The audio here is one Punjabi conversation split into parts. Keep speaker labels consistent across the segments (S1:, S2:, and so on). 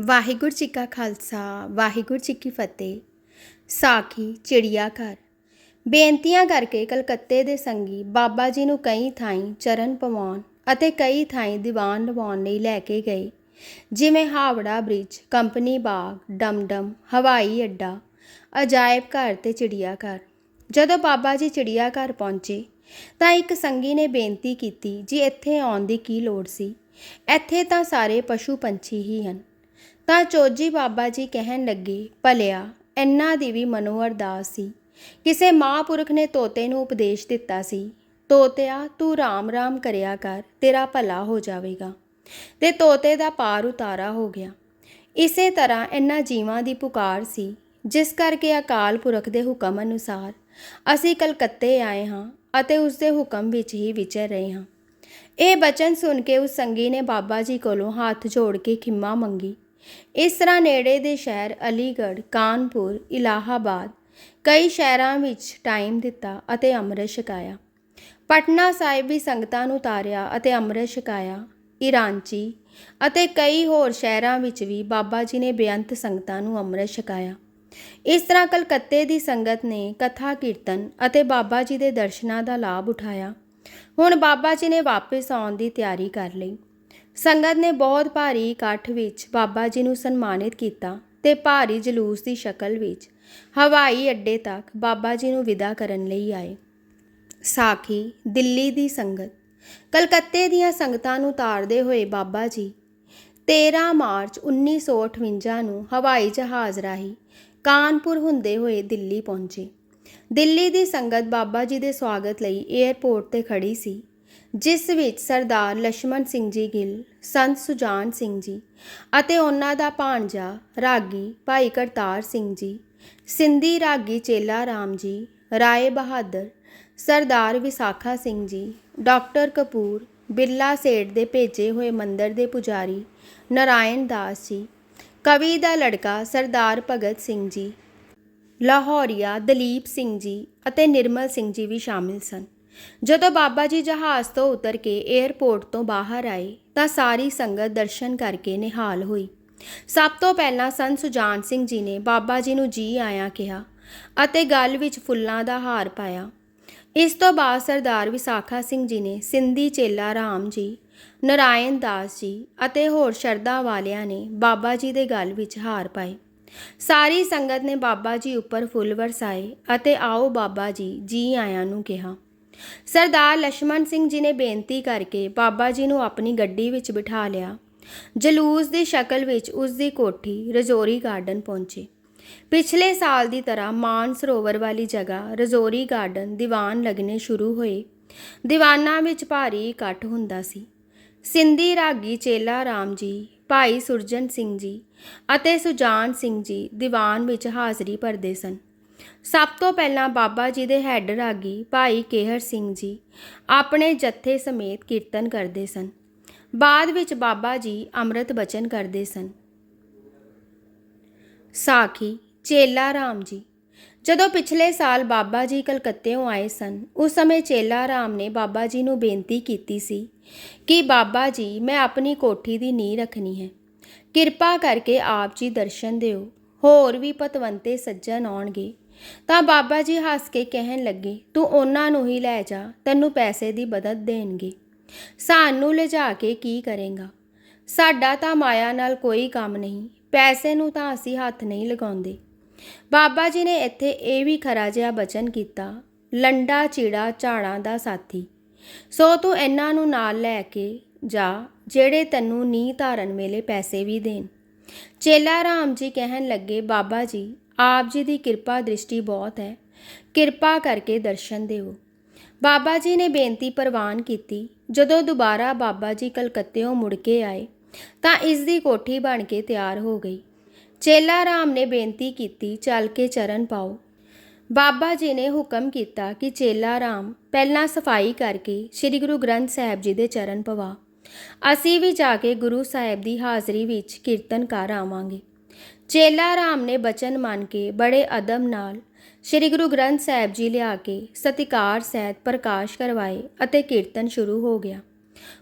S1: ਵਾਹਿਗੁਰੂ ਜੀ ਕਾ ਖਾਲਸਾ, ਵਾਹਿਗੁਰੂ ਜੀ ਕੀ ਫਤਿਹ। ਸਾਖੀ ਚਿੜੀਆ ਘਰ ਬੇਨਤੀਆਂ ਕਰਕੇ ਕਲਕੱਤੇ ਦੇ ਸੰਗੀ ਬਾਬਾ ਜੀ ਨੂੰ ਕਈ ਥਾਈਂ ਚਰਨ ਪਵਾਉਣ ਅਤੇ ਕਈ ਥਾਈਂ ਦੀਵਾਨ ਲਵਾਉਣ ਲਈ ਲੈ ਕੇ ਗਏ। ਜਿਵੇਂ ਹਾਵੜਾ ਬ੍ਰਿਜ, ਕੰਪਨੀ ਬਾਗ, ਡਮਡਮ, ਹਵਾਈ ਅੱਡਾ, ਅਜਾਇਬ ਘਰ ਤੇ ਚਿੜੀਆ ਘਰ ਜਦੋਂ ਬਾਬਾ ਜੀ ਚਿੜੀਆ ਘਰ ਪਹੁੰਚੇ, ਤਾਂ ਇੱਕ ਸੰਗੀ ਨੇ ਬੇਨਤੀ ਕੀਤੀ ਜੀ ਇੱਥੇ ਆਉਣ ਦੀ ਕੀ ਲੋੜ ਸੀ। ਇੱਥੇ ਤਾਂ ਸਾਰੇ ਪਸ਼ੂ ਪੰਛੀ ਹੀ ਹਨ। ਤਾਂ ਚੋਜੀ ਬਾਬਾ ਜੀ ਕਹਿਣ ਲੱਗੇ, ਭਲਿਆ, ਇੰਨਾ ਦੀ ਵੀ ਮਨੋ ਅਰਦਾਸ ਸੀ। ਕਿਸੇ ਮਹਾਂਪੁਰਖ ਨੇ ਤੋਤੇ ਨੂੰ ਉਪਦੇਸ਼ ਦਿੱਤਾ ਸੀ। ਤੋਤਿਆ, ਤੂੰ ਰਾਮ ਰਾਮ ਕਰਿਆ ਕਰ, ਤੇਰਾ ਭਲਾ ਹੋ ਜਾਵੇਗਾ। ਤੇ ਤੋਤੇ ਦਾ ਪਾਰ ਉਤਾਰਾ ਹੋ ਗਿਆ। ਇਸੇ ਤਰ੍ਹਾਂ ਇਨ੍ਹਾਂ ਜੀਵਾਂ ਦੀ ਪੁਕਾਰ ਸੀ, ਜਿਸ ਕਰਕੇ ਅਕਾਲ ਪੁਰਖ ਦੇ ਹੁਕਮ ਅਨੁਸਾਰ ਅਸੀਂ ਕਲਕੱਤੇ ਆਏ ਹਾਂ ਅਤੇ ਉਸ ਦੇ ਹੁਕਮ ਵਿੱਚ ਹੀ ਵਿਚਰ ਰਹੇ ਹਾਂ। ਇਹ ਬਚਨ ਸੁਣ ਕੇ ਉਸ ਸੰਗੀ ਨੇ ਬਾਬਾ ਜੀ ਕੋਲੋਂ ਹੱਥ ਜੋੜ ਕੇ ਖਿਮਾ ਮੰਗੀ। ਇਸ ਤਰ੍ਹਾਂ ਨੇੜੇ ਦੇ ਸ਼ਹਿਰ ਅਲੀਗੜ੍ਹ, ਕਾਨਪੁਰ, ਇਲਾਹਾਬਾਦ ਕਈ ਸ਼ਹਿਰਾਂ ਵਿੱਚ ਟਾਈਮ ਦਿੱਤਾ ਅਤੇ ਅੰਮ੍ਰਿਤ ਛਕਾਇਆ। ਪਟਨਾ ਸਾਹਿਬ ਵੀ ਸੰਗਤਾਂ ਨੂੰ ਤਾਰਿਆ ਅਤੇ ਅੰਮ੍ਰਿਤ ਛਕਾਇਆ। ਇਰਾਂਚੀ ਅਤੇ ਕਈ ਹੋਰ ਸ਼ਹਿਰਾਂ ਵਿੱਚ ਵੀ ਬਾਬਾ ਜੀ ਨੇ ਬੇਅੰਤ ਸੰਗਤਾਂ ਨੂੰ ਅੰਮ੍ਰਿਤ ਛਕਾਇਆ। ਇਸ ਤਰ੍ਹਾਂ ਕਲਕੱਤੇ ਦੀ ਸੰਗਤ ਨੇ ਕਥਾ, ਕੀਰਤਨ ਅਤੇ ਬਾਬਾ ਜੀ ਦੇ ਦਰਸ਼ਨਾਂ ਦਾ ਲਾਭ ਉਠਾਇਆ। ਹੁਣ ਬਾਬਾ ਜੀ ਨੇ ਵਾਪਸ ਆਉਣ ਦੀ ਤਿਆਰੀ ਕਰ ਲਈ। ਸੰਗਤ ਨੇ ਬਹੁਤ ਭਾਰੀ ਇਕੱਠ ਵਿੱਚ ਬਾਬਾ ਜੀ ਨੂੰ ਸਨਮਾਨਿਤ ਕੀਤਾ ਤੇ ਭਾਰੀ ਜਲੂਸ ਦੀ ਸ਼ਕਲ ਵਿੱਚ ਹਵਾਈ ਅੱਡੇ ਤੱਕ ਬਾਬਾ ਜੀ ਨੂੰ ਵਿਦਾ ਕਰਨ ਲਈ ਆਏ। ਸਾਖੀ, ਦਿੱਲੀ ਦੀ ਸੰਗਤ। ਕਲਕੱਤੇ ਦੀਆਂ ਸੰਗਤਾਂ ਨੂੰ ਤਾਰਦੇ ਹੋਏ ਬਾਬਾ ਜੀ 13 ਮਾਰਚ 1958 ਨੂੰ ਹਵਾਈ ਜਹਾਜ਼ ਰਾਹੀਂ ਕਾਨਪੁਰ ਹੁੰਦੇ ਹੋਏ ਦਿੱਲੀ ਪਹੁੰਚੇ। ਦਿੱਲੀ ਦੀ ਸੰਗਤ ਬਾਬਾ ਜੀ ਦੇ ਸਵਾਗਤ ਲਈ 에ਅਰਪੋਰਟ ਤੇ ਖੜੀ ਸੀ। ਜਿਸ ਵਿੱਚ ਸਰਦਾਰ ਲక్ష్మణ ਸਿੰਘ ਜੀ ਗਿੱਲ, ਸੰਤ ਸੁਜਾਨ ਸਿੰਘ ਜੀ ਅਤੇ ਉਹਨਾਂ ਦਾ ਭਾਣਜਾ ਰਾਗੀ ਭਾਈ ਕਰਤਾਰ ਸਿੰਘ ਜੀ, ਸਿੰਧੀ ਰਾਗੀ ਚੇਲਾ ਰਾਮ ਜੀ, ਰਾਏ ਬਹਾਦਰ, ਸਰਦਾਰ ਵਿਸਾਖਾ ਸਿੰਘ ਜੀ, ਡਾਕਟਰ ਕਪੂਰ, ਬਿਰਲਾ ਸੇਠ ਦੇ ਭੇਜੇ ਹੋਏ ਮੰਦਰ ਦੇ ਪੁਜਾਰੀ ਨਰਾਇਣ ਦਾਸ ਜੀ, ਕਵੀ ਦਾ ਲੜਕਾ ਸਰਦਾਰ ਭਗਤ ਸਿੰਘ ਜੀ, ਲਾਹੌਰੀਆ ਦਲੀਪ ਸਿੰਘ ਜੀ ਅਤੇ ਨਿਰਮਲ ਸਿੰਘ ਜੀ ਵੀ ਸ਼ਾਮਿਲ ਸਨ। ਜਦੋਂ ਬਾਬਾ ਜੀ ਜਹਾਜ਼ ਤੋਂ ਉਤਰ ਕੇ 에ਅਰਪੋਰਟ ਤੋਂ ਬਾਹਰ ਆਏ, ਤਾਂ ਸਾਰੀ ਸੰਗਤ ਦਰਸ਼ਨ ਕਰਕੇ ਨਿਹਾਲ ਹੋਈ। ਸਭ ਤੋਂ ਪਹਿਲਾਂ ਸੰਤ ਸੁਜਾਨ ਸਿੰਘ ਜੀ ਨੇ ਬਾਬਾ ਜੀ ਨੂੰ ਜੀ ਆਇਆਂ ਕਿਹਾ ਅਤੇ ਗਲ ਵਿੱਚ ਫੁੱਲਾਂ ਦਾ ਹਾਰ ਪਾਇਆ। ਇਸ ਤੋਂ ਬਾਅਦ ਸਰਦਾਰ ਵਿਸਾਖਾ ਸਿੰਘ ਜੀ ਨੇ ਸਿੰਧੀ ਚੇਲਾ ਰਾਮ ਜੀ, ਨਰਾਇਣ ਦਾਸ ਜੀ ਅਤੇ ਹੋਰ ਸ਼ਰਧਾ ਵਾਲਿਆਂ ਨੇ ਬਾਬਾ ਜੀ ਦੇ ਗਲ ਵਿੱਚ ਹਾਰ ਪਾਏ। ਸਾਰੀ ਸੰਗਤ ਨੇ ਬਾਬਾ ਜੀ ਉੱਪਰ ਫੁੱਲ ਵਰਸਾਏ ਅਤੇ ਆਓ ਬਾਬਾ ਜੀ ਜੀ ਆਇਆਂ ਨੂੰ ਕਿਹਾ। ਸਰਦਾਰ ਲਸ਼ਮਣ ਸਿੰਘ ਜੀ ਨੇ ਬੇਨਤੀ ਕਰਕੇ ਬਾਬਾ ਜੀ ਨੂੰ ਆਪਣੀ ਗੱਡੀ ਵਿੱਚ ਬਿਠਾ ਲਿਆ। ਜਲੂਸ ਦੀ ਸ਼ਕਲ ਵਿੱਚ ਉਸ ਦੀ ਕੋਠੀ, ਰਜੋਰੀ ਗਾਰਡਨ ਪਹੁੰਚੀ। ਪਿਛਲੇ ਸਾਲ ਦੀ ਤਰ੍ਹਾਂ ਮਾਨ ਸਰੋਵਰ ਵਾਲੀ ਜਗ੍ਹਾ, ਰਜੋਰੀ ਗਾਰਡਨ, ਦੀਵਾਨ ਲੱਗਨੇ ਸ਼ੁਰੂ ਹੋਏ। ਦੀਵਾਨਾਂ ਵਿੱਚ ਭਾਰੀ ਇਕੱਠ ਹੁੰਦਾ ਸੀ। ਸਿੰਧੀ ਰਾਗੀ ਚੇਲਾ ਰਾਮ ਜੀ, ਭਾਈ ਸੁਰਜਨ ਸਿੰਘ ਜੀ ਅਤੇ ਸੁਜਾਨ ਸਿੰਘ ਜੀ ਦੀਵਾਨ ਵਿੱਚ ਹਾਜ਼ਰੀ ਭਰਦੇ ਸਨ। ਸਭ ਤੋਂ ਪਹਿਲਾਂ ਬਾਬਾ ਜੀ ਦੇ ਹੈੱਡ ਰਾਗੀ ਭਾਈ ਕੇਹਰ ਸਿੰਘ ਜੀ ਆਪਣੇ ਜੱਥੇ ਸਮੇਤ ਕੀਰਤਨ ਕਰਦੇ ਸਨ। ਬਾਅਦ ਵਿੱਚ ਬਾਬਾ ਜੀ ਅੰਮ੍ਰਿਤ ਬਚਨ ਕਰਦੇ ਸਨ। ਸਾਖੀ ਚੇਲਾ ਰਾਮ ਜੀ। ਜਦੋਂ ਪਿਛਲੇ ਸਾਲ ਬਾਬਾ ਜੀ ਕਲਕੱਤੇੋਂ ਆਏ ਸਨ, ਉਸ ਸਮੇਂ ਚੇਲਾ ਰਾਮ ਨੇ ਬਾਬਾ ਜੀ ਨੂੰ ਬੇਨਤੀ ਕੀਤੀ ਸੀ ਕਿ ਬਾਬਾ ਜੀ, ਮੈਂ ਆਪਣੀ ਕੋਠੀ ਦੀ ਨੀਂਹ ਰੱਖਣੀ ਹੈ। ਕਿਰਪਾ ਕਰਕੇ ਆਪ ਜੀ ਦਰਸ਼ਨ ਦਿਓ। ਹੋਰ ਵੀ ਪਤਵੰਤੇ ਸੱਜਣ ਆਉਣਗੇ। ਤਾਂ ਬਾਬਾ ਜੀ ਹੱਸ ਕੇ ਕਹਿਣ ਲੱਗੇ, ਤੂੰ ਉਹਨਾਂ ਨੂੰ ਹੀ ਲੈ ਜਾ, ਤੈਨੂੰ ਪੈਸੇ ਦੀ ਮਦਦ ਦੇਣਗੇ। ਸਾਨੂੰ ਲਿਜਾ ਕੇ ਕੀ ਕਰੇਗਾ? ਸਾਡਾ ਤਾਂ ਮਾਇਆ ਨਾਲ ਕੋਈ ਕੰਮ ਨਹੀਂ, ਪੈਸੇ ਨੂੰ ਤਾਂ ਅਸੀਂ ਹੱਥ ਨਹੀਂ ਲਗਾਉਂਦੇ। ਬਾਬਾ ਜੀ ਨੇ ਇੱਥੇ ਇਹ ਵੀ ਖਰਾ ਜਿਹਾ ਬਚਨ ਕੀਤਾ, ਲੰਡਾ ਚੀੜਾ ਝਾੜਾਂ ਦਾ ਸਾਥੀ, ਸੋ ਤੂੰ ਇਹਨਾਂ ਨੂੰ ਨਾਲ ਲੈ ਕੇ ਜਾ, ਜਿਹੜੇ ਤੈਨੂੰ ਨੀ ਧਾਰਨ ਵੇਲੇ ਪੈਸੇ ਵੀ ਦੇਣ। ਚੇਲਾ ਰਾਮ ਜੀ ਕਹਿਣ ਲੱਗੇ, ਬਾਬਾ ਜੀ ਆਪ ਜੀ ਦੀ ਕਿਰਪਾ ਦ੍ਰਿਸ਼ਟੀ ਬਹੁਤ ਹੈ। ਕਿਰਪਾ ਕਰਕੇ ਦਰਸ਼ਨ ਦਿਓ। ਬਾਬਾ ਜੀ ਨੇ ਬੇਨਤੀ ਪ੍ਰਵਾਨ ਕੀਤੀ, ਜਦੋਂ ਦੁਬਾਰਾ ਬਾਬਾ ਜੀ ਕਲਕੱਤੇੋਂ ਮੁੜ ਕੇ ਆਏ, ਤਾਂ ਇਸ ਦੀ ਕੋਠੀ ਬਣ ਕੇ ਤਿਆਰ ਹੋ ਗਈ। ਚੇਲਾ ਰਾਮ ਨੇ ਬੇਨਤੀ ਕੀਤੀ, ਚੱਲ ਕੇ ਚਰਨ ਪਾਓ। ਬਾਬਾ ਜੀ ਨੇ ਹੁਕਮ ਕੀਤਾ ਕਿ ਚੇਲਾ ਰਾਮ ਪਹਿਲਾਂ ਸਫ਼ਾਈ ਕਰਕੇ ਸ੍ਰੀ ਗੁਰੂ ਗ੍ਰੰਥ ਸਾਹਿਬ ਜੀ ਦੇ ਚਰਨ ਪਵਾ। ਅਸੀਂ ਵੀ ਜਾ ਕੇ ਗੁਰੂ ਸਾਹਿਬ ਦੀ ਹਾਜ਼ਰੀ ਵਿੱਚ ਕੀਰਤਨ ਕਰ ਆਵਾਂਗੇ। ਚੇਲਾ ਰਾਮ ਨੇ ਬਚਨ ਮੰਨ ਕੇ ਬੜੇ ਅਦਮ ਨਾਲ ਸ੍ਰੀ ਗੁਰੂ ਗ੍ਰੰਥ ਸਾਹਿਬ ਜੀ ਲਿਆ ਕੇ ਸਤਿਕਾਰ, ਸਹਿਤ, ਪ੍ਰਕਾਸ਼ ਕਰਵਾਏ ਅਤੇ ਕੀਰਤਨ ਸ਼ੁਰੂ ਹੋ ਗਿਆ।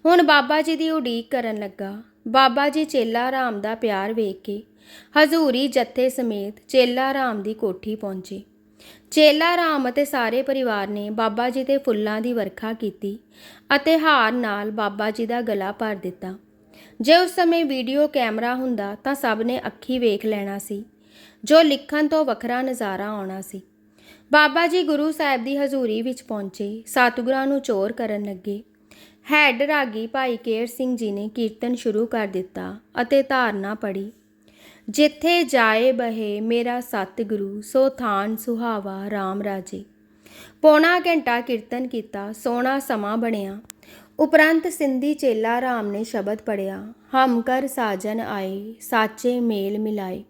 S1: ਹੁਣ ਬਾਬਾ ਜੀ ਦੀ ਉਡੀਕ ਕਰਨ ਲੱਗਾ। ਬਾਬਾ ਜੀ ਚੇਲਾ ਰਾਮ ਦਾ ਪਿਆਰ ਵੇਖ ਕੇ ਹਜ਼ੂਰੀ ਜੱਥੇ ਸਮੇਤ ਚੇਲਾ ਰਾਮ ਦੀ ਕੋਠੀ ਪਹੁੰਚੇ। ਚੇਲਾ ਰਾਮ ਅਤੇ ਸਾਰੇ ਪਰਿਵਾਰ ਨੇ ਬਾਬਾ ਜੀ ਤੇ ਫੁੱਲਾਂ ਦੀ ਵਰਖਾ ਕੀਤੀ ਅਤੇ ਹਾਰ ਨਾਲ ਬਾਬਾ ਜੀ ਦਾ ਗਲਾ ਭਰ ਦਿੱਤਾ। ਜੇ ਉਸ ਸਮੇਂ ਵੀਡੀਓ ਕੈਮਰਾ ਹੁੰਦਾ ਤਾਂ ਸਭ ਨੇ ਅੱਖੀ ਵੇਖ ਲੈਣਾ ਸੀ, ਜੋ ਲਿਖਣ ਤੋਂ ਵੱਖਰਾ ਨਜ਼ਾਰਾ ਆਉਣਾ ਸੀ। ਬਾਬਾ ਜੀ ਗੁਰੂ ਸਾਹਿਬ ਦੀ ਹਜ਼ੂਰੀ ਵਿੱਚ ਪਹੁੰਚੇ, ਸਤਿਗੁਰਾਂ ਨੂੰ ਚੋਰ ਕਰਨ ਲੱਗੇ। ਹੈਡ ਰਾਗੀ ਭਾਈ ਕੇਰ ਸਿੰਘ ਜੀ ਨੇ ਕੀਰਤਨ ਸ਼ੁਰੂ ਕਰ ਦਿੱਤਾ ਅਤੇ ਧਾਰਨਾ ਪੜੀ ਜਿੱਥੇ ਜਾਏ ਬਹੇ ਮੇਰਾ ਸਤਿਗੁਰੂ, ਸੋ ਥਾਨ ਸੁਹਾਵਾ RAM ਰਾਜੇ। ਪੌਣਾ ਘੰਟਾ ਕੀਰਤਨ ਕੀਤਾ, ਸੋਹਣਾ ਸਮਾਂ ਬਣਿਆ। ਉਪਰੰਤ ਸਿੰਧੀ ਚੇਲਾ ਰਾਮ ਨੇ ਸ਼ਬਦ ਪੜਿਆ ਹਮ ਕਰ ਸਾਜਨ ਆਏ, ਸਾਚੇ ਮੇਲ ਮਿਲਾਏ।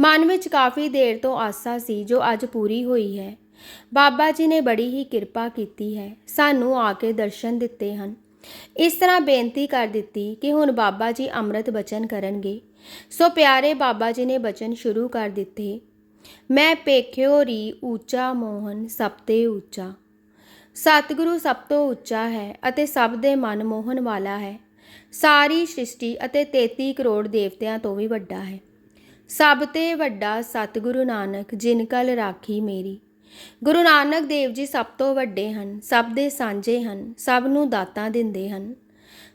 S1: ਮਨ ਵਿੱਚ ਕਾਫੀ ਦੇਰ ਤੋਂ ਆਸਾ ਸੀ ਜੋ ਅੱਜ ਪੂਰੀ ਹੋਈ ਹੈ। ਬਾਬਾ ਜੀ ਨੇ ਬੜੀ ਹੀ ਕਿਰਪਾ ਕੀਤੀ ਹੈ, ਸਾਨੂੰ ਆ ਕੇ ਦਰਸ਼ਨ ਦਿੱਤੇ ਹਨ। ਇਸ ਤਰ੍ਹਾਂ ਬੇਨਤੀ ਕਰ ਦਿੱਤੀ ਕਿ ਹੁਣ ਬਾਬਾ ਜੀ ਅੰਮ੍ਰਿਤ ਬਚਨ ਕਰਨਗੇ। ਸੋ ਪਿਆਰੇ ਬਾਬਾ ਜੀ ਨੇ ਬਚਨ ਸ਼ੁਰੂ ਕਰ ਦਿੱਤੇ। ਮੈਂ ਪੇਖਿਓ ਰੀ ਉੱਚਾ ਮੋਹਨ ਸਭ ਤੇ ਉੱਚਾ ਸਤਿਗੁਰੂ ਸਭ ਤੋਂ ਉੱਚਾ ਹੈ ਅਤੇ ਸਭ ਦੇ ਮਨ ਮੋਹਨ ਵਾਲਾ ਹੈ। ਸਾਰੀ ਸ੍ਰਿਸ਼ਟੀ ਅਤੇ 33 ਕਰੋੜ ਦੇਵਤਿਆਂ ਤੋਂ ਵੀ ਵੱਡਾ ਹੈ। ਸਭ ਤੇ ਵੱਡਾ ਸਤਿਗੁਰੂ ਨਾਨਕ, ਜਿਨ ਕਲ ਰਾਖੀ ਮੇਰੀ। ਗੁਰੂ ਨਾਨਕ ਦੇਵ ਜੀ ਸਭ ਤੋਂ ਵੱਡੇ ਹਨ, ਸਭ ਦੇ ਸਾਂਝੇ ਹਨ, ਸਭ ਨੂੰ ਦਾਤਾਂ ਦਿੰਦੇ ਹਨ।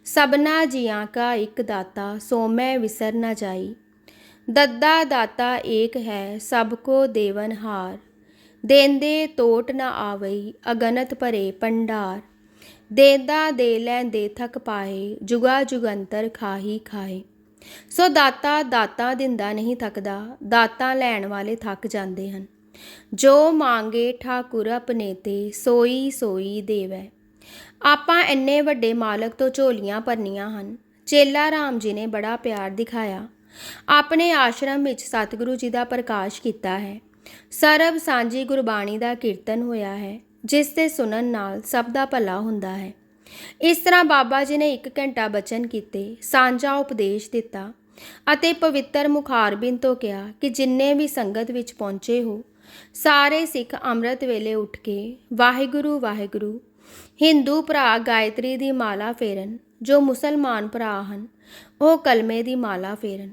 S1: ਸਭਨਾ ਜੀਆਂ ਕਾ ਇੱਕ ਦਾਤਾ, ਸੋ ਮੈਂ ਵਿਸਰ ਨਾ ਜਾਈ। ਦੱਦਾ ਦਾਤਾ ਏਕ ਹੈ, ਸਭ ਕੋ ਦੇਵਨ ਹਾਰ। ਦੇਂਦੇ ਤੋਟ ਨਾ ਆਵਈ, ਅਗਨਤ ਭਰੇ ਪੰਡਾਰ ਦੇਦਾ ਦੇ ਲੈਂਦੇ ਥਕ ਪਾਏ, ਜੁਗਾ ਜੁਗੰਤਰ ਖਾਹੀ ਖਾਏ। ਸੋ ਦਾਤਾ ਦਾਤਾ ਦਿੰਦਾ ਨਹੀਂ ਥੱਕਦਾ, ਦਾਤਾ ਲੈਣ ਵਾਲੇ ਥੱਕ ਜਾਂਦੇ ਹਨ। ਜੋ ਮੰਗੇ ਠਾਕੁਰ ਆਪਣੇ ਤੇ, ਸੋਈ ਸੋਈ ਦੇਵੈ। ਆਪਾਂ ਇੰਨੇ ਵੱਡੇ ਮਾਲਕ ਤੋਂ ਝੋਲੀਆਂ ਭਰਨੀਆਂ ਹਨ, ਚੇਲਾ ਰਾਮ ਜੀ ਨੇ ਬੜਾ ਪਿਆਰ ਦਿਖਾਇਆ। ਆਪਣੇ ਆਸ਼ਰਮ ਵਿੱਚ ਸਤਿਗੁਰੂ ਜੀ ਦਾ ਪ੍ਰਕਾਸ਼ ਕੀਤਾ ਹੈ। ਸਰਬ ਸਾਂਝੀ ਗੁਰਬਾਣੀ ਦਾ ਕੀਰਤਨ ਹੋਇਆ ਹੈ, ਜਿਸ ਦੇ ਸੁਣਨ ਨਾਲ ਸਭ ਦਾ ਭਲਾ ਹੁੰਦਾ ਹੈ। ਇਸ ਤਰ੍ਹਾਂ ਬਾਬਾ ਜੀ ਨੇ 1 ਘੰਟਾ ਬਚਨ ਕੀਤੇ, ਸਾਂਝਾ ਉਪਦੇਸ਼ ਦਿੱਤਾ ਅਤੇ ਪਵਿੱਤਰ ਮੁਖਾਰਬਿੰਦ ਤੋਂ ਕਿਹਾ ਕਿ ਜਿੰਨੇ ਵੀ ਸੰਗਤ ਵਿੱਚ ਪਹੁੰਚੇ ਹੋ, ਸਾਰੇ ਸਿੱਖ ਅੰਮ੍ਰਿਤ ਵੇਲੇ ਉੱਠ ਕੇ ਵਾਹਿਗੁਰੂ ਵਾਹਿਗੁਰੂ, ਹਿੰਦੂ ਭਰਾ ਗਾਇਤਰੀ ਦੀ ਮਾਲਾ ਫੇਰਨ, ਜੋ ਮੁਸਲਮਾਨ ਭਰਾ ਹਨ, ਉਹ ਕਲਮੇ ਦੀ ਮਾਲਾ ਫੇਰਨ।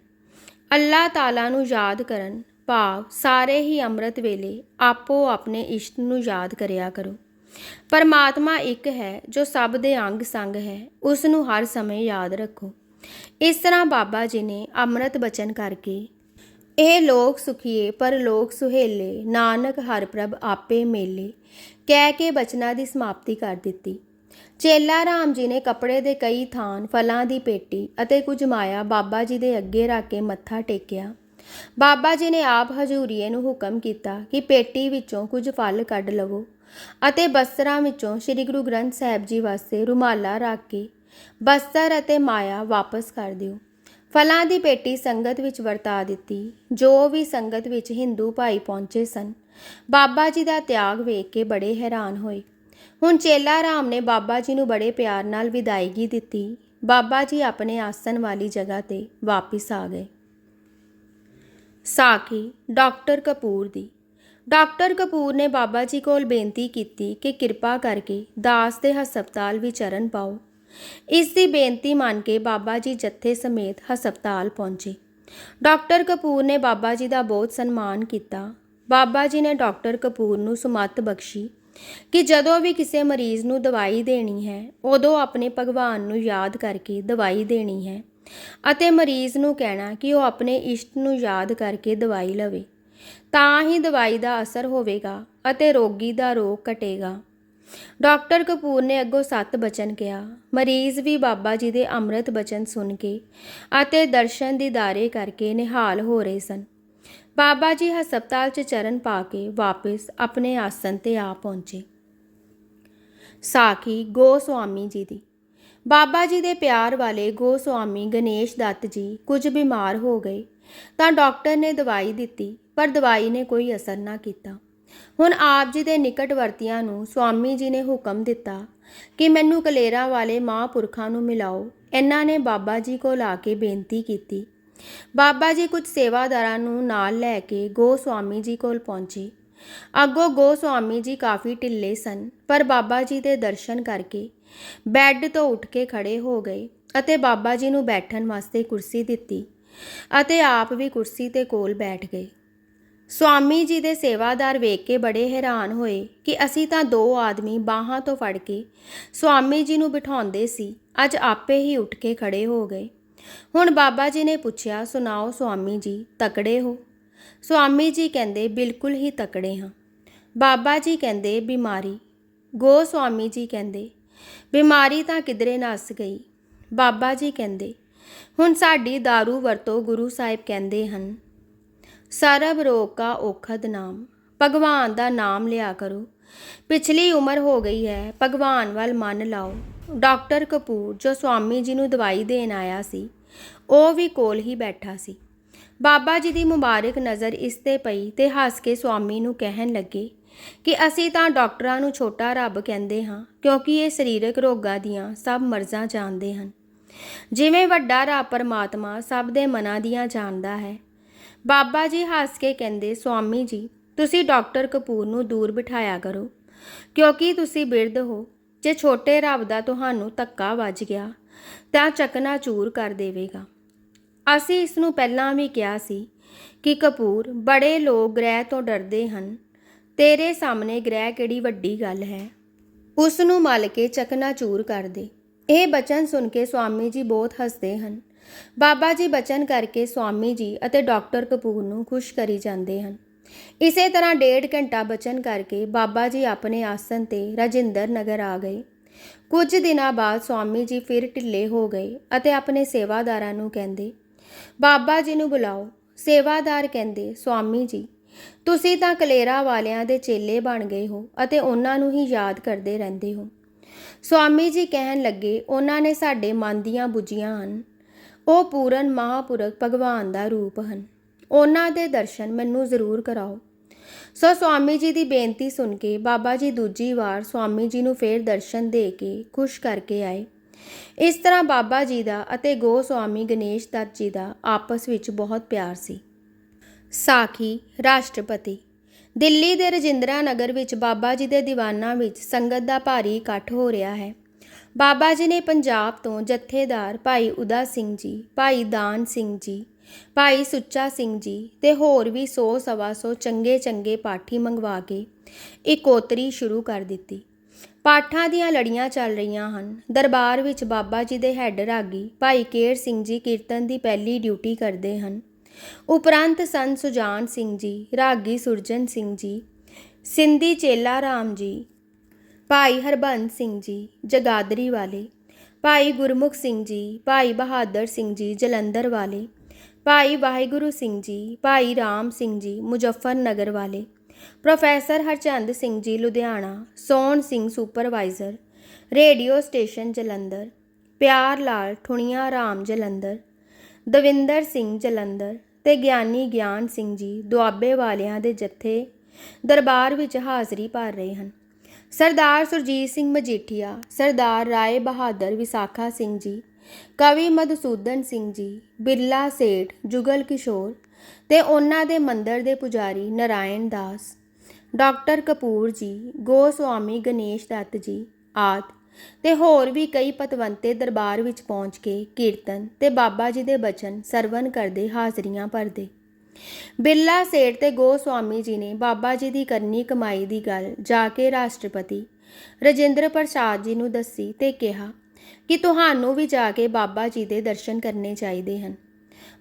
S1: ਅੱਲਾਹ ਤਾਲਾ ਨੂੰ ਯਾਦ ਕਰਨ ਭਾਵ ਸਾਰੇ ਹੀ ਅੰਮ੍ਰਿਤ ਵੇਲੇ ਆਪੋ ਆਪਣੇ ਇਸ਼ਟ ਨੂੰ ਯਾਦ ਕਰਿਆ ਕਰੋ। ਪਰਮਾਤਮਾ ਇੱਕ ਹੈ ਜੋ ਸਭ ਦੇ ਅੰਗ ਸੰਗ ਹੈ ਉਸ ਨੂੰ ਹਰ ਸਮੇਂ ਯਾਦ ਰੱਖੋ। ਇਸ ਤਰ੍ਹਾਂ ਬਾਬਾ ਜੀ ਨੇ ਅੰਮ੍ਰਿਤ ਬਚਨ ਕਰਕੇ ਇਹ ਲੋਕ ਸੁਖੀਏ ਪਰ ਲੋਕ ਸੁਹੇਲੇ, ਨਾਨਕ ਹਰ ਪ੍ਰਭ ਆਪੇ ਮੇਲੇ, ਕਹਿ ਕੇ ਬਚਨਾਂ ਦੀ ਸਮਾਪਤੀ ਕਰ ਦਿੱਤੀ। ਚੇਲਾ ਰਾਮ ਜੀ ਨੇ ਕੱਪੜੇ ਦੇ ਕਈ ਥਾਨ, ਫਲਾਂ ਦੀ ਪੇਟੀ ਅਤੇ ਕੁਝ ਮਾਇਆ ਬਾਬਾ ਜੀ ਦੇ ਅੱਗੇ ਰੱਖ ਕੇ ਮੱਥਾ ਟੇਕਿਆ। ਬਾਬਾ ਜੀ ਨੇ ਆਪ ਹਜੂਰੀਏ ਨੂੰ ਹੁਕਮ ਕੀਤਾ ਕਿ ਪੇਟੀ ਵਿੱਚੋਂ ਕੁਝ ਫਲ ਕੱਢ ਲਵੋ ਅਤੇ ਬਸਤਰਾਂ ਵਿੱਚੋਂ ਸ੍ਰੀ ਗੁਰੂ ਗ੍ਰੰਥ ਸਾਹਿਬ ਜੀ ਵਾਸਤੇ ਰੁਮਾਲਾ ਰੱਖ ਕੇ ਬਸਤਰ ਅਤੇ ਮਾਇਆ ਵਾਪਸ ਕਰ ਦਿਓ। ਫਲਾਂ ਦੀ ਪੇਟੀ ਸੰਗਤ ਵਿੱਚ ਵਰਤਾ ਦਿੱਤੀ। ਜੋ ਵੀ ਸੰਗਤ ਵਿੱਚ ਹਿੰਦੂ ਭਾਈ ਪਹੁੰਚੇ ਸਨ, ਬਾਬਾ ਜੀ ਦਾ ਤਿਆਗ ਵੇਖ ਕੇ ਬੜੇ ਹੈਰਾਨ ਹੋਏ। ਹੁਣ ਚੇਲਾ ਰਾਮ ਨੇ ਬਾਬਾ ਜੀ ਨੂੰ ਬੜੇ ਪਿਆਰ ਨਾਲ ਵਿਦਾਇਗੀ ਦਿੱਤੀ। ਬਾਬਾ ਜੀ ਆਪਣੇ ਆਸਣ ਵਾਲੀ ਜਗ੍ਹਾ ਤੇ ਵਾਪਿਸ ਆ ਗਏ। ਸਾਖੀ ਡਾਕਟਰ ਕਪੂਰ ਦੀ। ਡਾਕਟਰ ਕਪੂਰ ਨੇ ਬਾਬਾ ਜੀ ਕੋਲ ਬੇਨਤੀ ਕੀਤੀ ਕਿ ਕਿਰਪਾ ਕਰਕੇ ਦਾਸ ਦੇ ਹਸਪਤਾਲ ਵਿਚਰਨ ਪਾਓ। ਇਸ ਦੀ ਬੇਨਤੀ ਮੰਨ ਕੇ ਬਾਬਾ ਜੀ ਜੱਥੇ ਸਮੇਤ ਹਸਪਤਾਲ ਪਹੁੰਚੇ। ਡਾਕਟਰ ਕਪੂਰ ਨੇ ਬਾਬਾ ਜੀ ਦਾ ਬਹੁਤ ਸਨਮਾਨ ਕੀਤਾ। ਬਾਬਾ ਜੀ ਨੇ ਡਾਕਟਰ ਕਪੂਰ ਨੂੰ ਸਮੱਤ ਬਖਸ਼ੀ ਕਿ ਜਦੋਂ ਵੀ ਕਿਸੇ ਮਰੀਜ਼ ਨੂੰ ਦਵਾਈ ਦੇਣੀ ਹੈ, ਉਦੋਂ ਆਪਣੇ ਭਗਵਾਨ ਨੂੰ ਯਾਦ ਕਰਕੇ ਦਵਾਈ ਦੇਣੀ ਹੈ। ਅਤੇ ਮਰੀਜ਼ ਨੂੰ ਕਹਿਣਾ ਕਿ ਉਹ ਆਪਣੇ ਇਸ਼ਟ ਨੂੰ ਯਾਦ ਕਰਕੇ ਦਵਾਈ ਲਵੇ। ਤਾਂ ਹੀ ਦਵਾਈ ਦਾ ਅਸਰ ਹੋਵੇਗਾ ਅਤੇ ਰੋਗੀ ਦਾ ਰੋਗ ਘਟੇਗਾ। ਡਾਕਟਰ ਕਪੂਰ ਨੇ ਅੱਗੋਂ ਸੱਤ ਬਚਨ ਕਿਹਾ। ਮਰੀਜ਼ ਵੀ ਬਾਬਾ ਜੀ ਦੇ ਅੰਮ੍ਰਿਤ ਬਚਨ ਸੁਣ ਕੇ ਅਤੇ ਦਰਸ਼ਨ ਦੀਦਾਰੇ ਕਰਕੇ ਨਿਹਾਲ ਹੋ ਰਹੇ ਸਨ। ਬਾਬਾ ਜੀ ਹਸਪਤਾਲ 'ਚ ਚਰਨ ਪਾ ਕੇ ਵਾਪਸ ਆਪਣੇ ਆਸਨ ਤੇ ਆ ਪਹੁੰਚੇ। ਸਾਖੀ ਗੋਸਵਾਮੀ ਜੀ ਦੀ। ਬਾਬਾ ਜੀ ਦੇ ਪਿਆਰ ਵਾਲੇ ਗੋਸਵਾਮੀ ਗਣੇਸ਼ ਦੱਤ ਜੀ ਕੁਝ ਬਿਮਾਰ ਹੋ ਗਏ। ਤਾਂ ਡਾਕਟਰ ਨੇ ਦਵਾਈ ਦਿੱਤੀ, ਪਰ ਦਵਾਈ ਨੇ ਕੋਈ ਅਸਰ ਨਾ ਕੀਤਾ। ਹੁਣ ਆਪ ਜੀ ਦੇ ਨਿਕਟਵਰਤੀਆਂ ਨੂੰ ਸਵਾਮੀ ਜੀ ਨੇ ਹੁਕਮ ਦਿੱਤਾ ਕਿ ਮੈਨੂੰ ਕਲੇਰਾ ਵਾਲੇ ਮਹਾਂਪੁਰਖਾਂ ਨੂੰ ਮਿਲਾਓ। ਇਹਨਾਂ ਨੇ ਬਾਬਾ ਜੀ ਕੋਲ ਆ ਕੇ ਬੇਨਤੀ ਕੀਤੀ। ਬਾਬਾ ਜੀ ਕੁਝ ਸੇਵਾਦਾਰਾਂ ਨੂੰ ਨਾਲ ਲੈ ਕੇ ਗੋਸਵਾਮੀ ਜੀ ਕੋਲ ਪਹੁੰਚੇ। ਅੱਗੋਂ ਗੋਸਵਾਮੀ ਜੀ ਕਾਫੀ ਢਿੱਲੇ ਸਨ, ਪਰ ਬਾਬਾ ਜੀ ਦੇ ਦਰਸ਼ਨ ਕਰਕੇ ਬੈੱਡ ਤੋਂ ਉੱਠ ਕੇ ਖੜੇ ਹੋ ਗਏ ਅਤੇ ਬਾਬਾ ਜੀ ਨੂੰ ਬੈਠਣ ਵਾਸਤੇ ਕੁਰਸੀ ਦਿੱਤੀ ਅਤੇ ਆਪ ਵੀ ਕੁਰਸੀ ਤੇ ਕੋਲ ਬੈਠ ਗਏ। ਸਵਾਮੀ ਜੀ ਦੇ ਸੇਵਾਦਾਰ ਵੇਖ ਕੇ ਬੜੇ ਹੈਰਾਨ ਹੋਏ ਕਿ ਅਸੀਂ ਤਾਂ ਦੋ ਆਦਮੀ ਬਾਹਾਂ ਤੋਂ ਫੜ ਕੇ ਸਵਾਮੀ ਜੀ ਨੂੰ ਬਿਠਾਉਂਦੇ ਸੀ, ਅੱਜ ਆਪੇ ਹੀ ਉੱਠ ਕੇ ਖੜੇ ਹੋ ਗਏ। ਹੁਣ ਬਾਬਾ ਜੀ ਨੇ ਪੁੱਛਿਆ, ਸੁਣਾਓ ਸਵਾਮੀ ਜੀ, ਤਕੜੇ ਹੋ? ਸਵਾਮੀ ਜੀ ਕਹਿੰਦੇ, ਬਿਲਕੁਲ ਹੀ ਤਕੜੇ ਹਾਂ। ਬਾਬਾ ਜੀ ਕਹਿੰਦੇ, ਬਿਮਾਰੀ। ਗੋ ਸਵਾਮੀ ਜੀ ਕਹਿੰਦੇ ਬਿਮਾਰੀ ਤਾਂ ਕਿਧਰੇ ਨਸ ਗਈ। ਬਾਬਾ ਜੀ ਕਹਿੰਦੇ, ਹੁਣ ਸਾਡੀ दारू ਵਰਤੋ ਗੁਰੂ ਸਾਹਿਬ ਕਹਿੰਦੇ ਹਨ, ਸਰਬ ਰੋਗ ਕਾ ਔਖਦ ਨਾਮ, ਭਗਵਾਨ ਦਾ ਨਾਮ ਲਿਆ ਕਰੋ। ਪਿਛਲੀ ਉਮਰ ਹੋ ਗਈ ਹੈ, ਭਗਵਾਨ ਵੱਲ ਮਨ ਲਾਓ। ਡਾਕਟਰ ਕਪੂਰ, ਜੋ ਸਵਾਮੀ ਜੀ ਨੂੰ ਦਵਾਈ ਦੇਣ ਆਇਆ ਸੀ, ਉਹ ਵੀ ਕੋਲ ਹੀ ਬੈਠਾ ਸੀ। ਬਾਬਾ ਜੀ ਦੀ ਮੁਬਾਰਕ ਨਜ਼ਰ ਇਸ ਤੇ ਪਈ ਤੇ ਹੱਸ ਕੇ ਸਵਾਮੀ ਨੂੰ ਕਹਿਣ ਲੱਗੇ ਕਿ ਅਸੀਂ ਤਾਂ ਡਾਕਟਰਾਂ ਨੂੰ ਛੋਟਾ ਰੱਬ ਕਹਿੰਦੇ ਹਾਂ, ਕਿਉਂਕਿ ਇਹ ਸਰੀਰਕ ਰੋਗਾਂ ਦੀਆਂ ਸਭ ਮਰਜ਼ਾਂ ਜਾਣਦੇ ਹਨ। ਜਿਵੇਂ ਵੱਡਾ ਰੱਬ ਪਰਮਾਤਮਾ ਸਭ ਦੇ ਮਨਾਂ ਦੀਆਂ ਜਾਣਦਾ ਹੈ। ਬਾਬਾ ਜੀ ਹੱਸ ਕੇ ਕਹਿੰਦੇ ਸਵਾਮੀ ਜੀ, ਤੁਸੀਂ ਡਾਕਟਰ ਕਪੂਰ ਨੂੰ ਦੂਰ ਬਿਠਾਇਆ ਕਰੋ, ਕਿਉਂਕਿ ਤੁਸੀਂ ਬਿਰਧ ਹੋ। ਜੇ ਛੋਟੇ ਰੱਬ ਦਾ ਤੁਹਾਨੂੰ ਧੱਕਾ ਵੱਜ ਗਿਆ, ਤਾਂ ਚਕਨਾ ਚੂਰ ਕਰ ਦੇਵੇਗਾ। ਅਸੀਂ ਇਸ ਨੂੰ ਪਹਿਲਾਂ ਵੀ ਕਿਹਾ ਸੀ ਕਿ ਕਪੂਰ ਬੜੇ ਲੋਕ ਗ੍ਰਹਿ ਤੋਂ ਡਰਦੇ ਹਨ ਤੇਰੇ ਸਾਹਮਣੇ ਗ੍ਰਹਿ ਕਿਹੜੀ ਵੱਡੀ ਗੱਲ ਹੈ? ਉਸ ਨੂੰ ਮਲ ਕੇ ਚਕਨਾ ਚੂਰ ਕਰ ਦੇ ਇਹ ਬਚਨ ਸੁਣ ਕੇ ਸਵਾਮੀ ਜੀ ਬਹੁਤ ਹੱਸਦੇ ਹਨ। ਬਾਬਾ ਜੀ ਬਚਨ ਕਰਕੇ ਸਵਾਮੀ ਜੀ ਅਤੇ ਡਾਕਟਰ ਕਪੂਰ ਨੂੰ ਖੁਸ਼ ਕਰੀ ਜਾਂਦੇ ਹਨ। ਇਸੇ ਤਰ੍ਹਾਂ ਡੇਢ ਘੰਟਾ ਬਚਨ ਕਰਕੇ ਬਾਬਾ ਜੀ ਆਪਣੇ ਆਸਨ ਤੇ ਰਾਜਿੰਦਰ ਨਗਰ ਆ ਗਏ। ਕੁਝ ਦਿਨਾਂ ਬਾਅਦ ਸਵਾਮੀ ਜੀ ਫਿਰ ਢਿੱਲੇ ਹੋ ਗਏ ਅਤੇ ਆਪਣੇ ਸੇਵਾਦਾਰਾਂ ਨੂੰ ਕਹਿੰਦੇ, ਬਾਬਾ ਜੀ ਨੂੰ ਬੁਲਾਓ। ਸੇਵਾਦਾਰ ਕਹਿੰਦੇ, ਸਵਾਮੀ ਜੀ ਤੁਸੀਂ ਤਾਂ ਕਲੇਰਾ ਵਾਲਿਆਂ ਦੇ ਚੇਲੇ ਬਣ ਗਏ ਹੋ ਅਤੇ ਉਹਨਾਂ ਨੂੰ ਹੀ ਯਾਦ ਕਰਦੇ ਰਹਿੰਦੇ ਹੋ। ਸਵਾਮੀ ਜੀ ਕਹਿਣ ਲੱਗੇ, ਉਹਨਾਂ ਨੇ ਸਾਡੇ ਮਨ ਦੀਆਂ ਬੁਝੀਆਂ ਹਨ। ਉਹ ਪੂਰਨ ਮਹਾਪੁਰਖ ਭਗਵਾਨ ਦਾ ਰੂਪ ਹਨ। ਉਹਨਾਂ ਦੇ ਦਰਸ਼ਨ ਮੈਨੂੰ ਜ਼ਰੂਰ ਕਰਾਓ। ਸੋ ਸਵਾਮੀ ਜੀ ਦੀ ਬੇਨਤੀ ਸੁਣ ਕੇ ਬਾਬਾ ਜੀ ਦੂਜੀ ਵਾਰ ਸਵਾਮੀ ਜੀ ਨੂੰ ਫੇਰ ਦਰਸ਼ਨ ਦੇ ਕੇ ਖੁਸ਼ ਕਰਕੇ ਆਏ। ਇਸ ਤਰ੍ਹਾਂ ਬਾਬਾ ਜੀ ਦਾ ਅਤੇ ਗੋ ਸਵਾਮੀ ਗਣੇਸ਼ ਦੱਤ ਜੀ ਦਾ ਆਪਸ ਵਿੱਚ ਬਹੁਤ ਪਿਆਰ ਸੀ। ਸਾਖੀ, ਰਾਸ਼ਟਰਪਤੀ। ਦਿੱਲੀ ਦੇ ਰਜਿੰਦਰਾ ਨਗਰ ਵਿੱਚ ਬਾਬਾ ਜੀ ਦੇ ਦੀਵਾਨਾਂ ਵਿੱਚ ਸੰਗਤ ਦਾ ਭਾਰੀ ਇਕੱਠ ਹੋ ਰਿਹਾ ਹੈ। ਬਾਬਾ ਜੀ ਨੇ ਪੰਜਾਬ ਤੋਂ ਜਥੇਦਾਰ ਭਾਈ ਉਦਾ ਸਿੰਘ ਜੀ, ਭਾਈ ਦਾਨ ਸਿੰਘ ਜੀ, ਭਾਈ ਸੁੱਚਾ ਸਿੰਘ ਜੀ ਤੇ ਹੋਰ ਵੀ 100 ਸਵਾ ਸੌ ਚੰਗੇ ਚੰਗੇ ਪਾਠੀ ਮੰਗਵਾ ਕੇ ਇਕੋਤਰੀ ਸ਼ੁਰੂ ਕਰ ਦਿੱਤੀ। ਪਾਠਾਂ ਦੀਆਂ ਲੜੀਆਂ ਚੱਲ ਰਹੀਆਂ ਹਨ। ਦਰਬਾਰ ਵਿੱਚ ਬਾਬਾ ਜੀ ਦੇ ਹੈੱਡ ਰਾਗੀ ਭਾਈ ਕੇਰ ਸਿੰਘ ਜੀ ਕੀਰਤਨ ਦੀ ਪਹਿਲੀ ਡਿਊਟੀ ਕਰਦੇ ਹਨ। ਉਪਰੰਤ ਸੰਤ ਸੁਜਾਨ ਸਿੰਘ ਜੀ, ਰਾਗੀ ਸੁਰਜਨ ਸਿੰਘ ਜੀ, ਸਿੰਧੀ ਚੇਲਾ ਰਾਮ ਜੀ, ਭਾਈ ਹਰਬੰਸ ਸਿੰਘ ਜੀ, ਜਗਾਦਰੀ ਵਾਲੇ, ਭਾਈ ਗੁਰਮੁਖ ਸਿੰਘ ਜੀ, ਭਾਈ ਬਹਾਦਰ ਸਿੰਘ ਜੀ, ਜਲੰਧਰ ਵਾਲੇ, ਭਾਈ ਵਾਹਿਗੁਰੂ ਸਿੰਘ ਜੀ, ਭਾਈ ਰਾਮ ਸਿੰਘ ਜੀ ਮੁਜ਼ੱਫਰ ਨਗਰ ਵਾਲੇ, professor Harchand Singh ji, Ludhiana, Sohan Singh supervisor, radio station Jalandhar, Pyar Lal, Thunian Ram Jalandhar Davinder Singh Jalandhar ਤੇ ਗਿਆਨੀ ਗਿਆਨ ਸਿੰਘ ਜੀ ਦੁਆਬੇ ਵਾਲਿਆਂ ਦੇ ਜਥੇ ਦਰਬਾਰ ਵਿੱਚ ਹਾਜ਼ਰੀ ਭਰ ਰਹੇ ਹਨ। ਸਰਦਾਰ ਸੁਰਜੀਤ ਸਿੰਘ ਮਜੀਠੀਆ, ਸਰਦਾਰ ਰਾਏ ਬਹਾਦਰ ਵਿਸਾਖਾ ਸਿੰਘ ਜੀ, ਕਵੀ ਮਧੂਸੂਦਨ ਸਿੰਘ ਜੀ, ਬਿਰਲਾ ਸੇਠ, ਜੁਗਲ ਕਿਸ਼ੋਰ ਤੇ ਉਹਨਾਂ ਦੇ ਮੰਦਰ ਦੇ ਪੁਜਾਰੀ ਨਰਾਇਣ ਦਾਸ, ਡਾਕਟਰ ਕਪੂਰ ਜੀ, ਗੋਸਵਾਮੀ ਗਣੇਸ਼ ਦੱਤ ਜੀ ਆਦਿ ਤੇ ਹੋਰ ਵੀ ਕਈ ਪਤਵੰਤੇ ਦਰਬਾਰ ਵਿੱਚ ਪਹੁੰਚ ਕੇ ਕੀਰਤਨ ਤੇ ਬਾਬਾ ਜੀ ਦੇ ਬਚਨ ਸਰਵਨ ਕਰਦੇ ਹਾਜ਼ਰੀਆਂ ਭਰਦੇ। ਬਿਰਲਾ ਸੇਠ ਤੇ ਗੋਸਵਾਮੀ ਜੀ ਨੇ ਬਾਬਾ ਜੀ ਦੀ ਕਰਨੀ ਕਮਾਈ ਦੀ ਗੱਲ ਜਾ ਕੇ ਰਾਸ਼ਟਰਪਤੀ ਰਜਿੰਦਰ ਪ੍ਰਸਾਦ ਜੀ ਨੂੰ ਦੱਸੀ ਤੇ ਕਿਹਾ ਕਿ ਤੁਹਾਨੂੰ ਵੀ ਜਾ ਕੇ ਬਾਬਾ ਜੀ ਦੇ ਦਰਸ਼ਨ ਕਰਨੇ ਚਾਹੀਦੇ ਹਨ।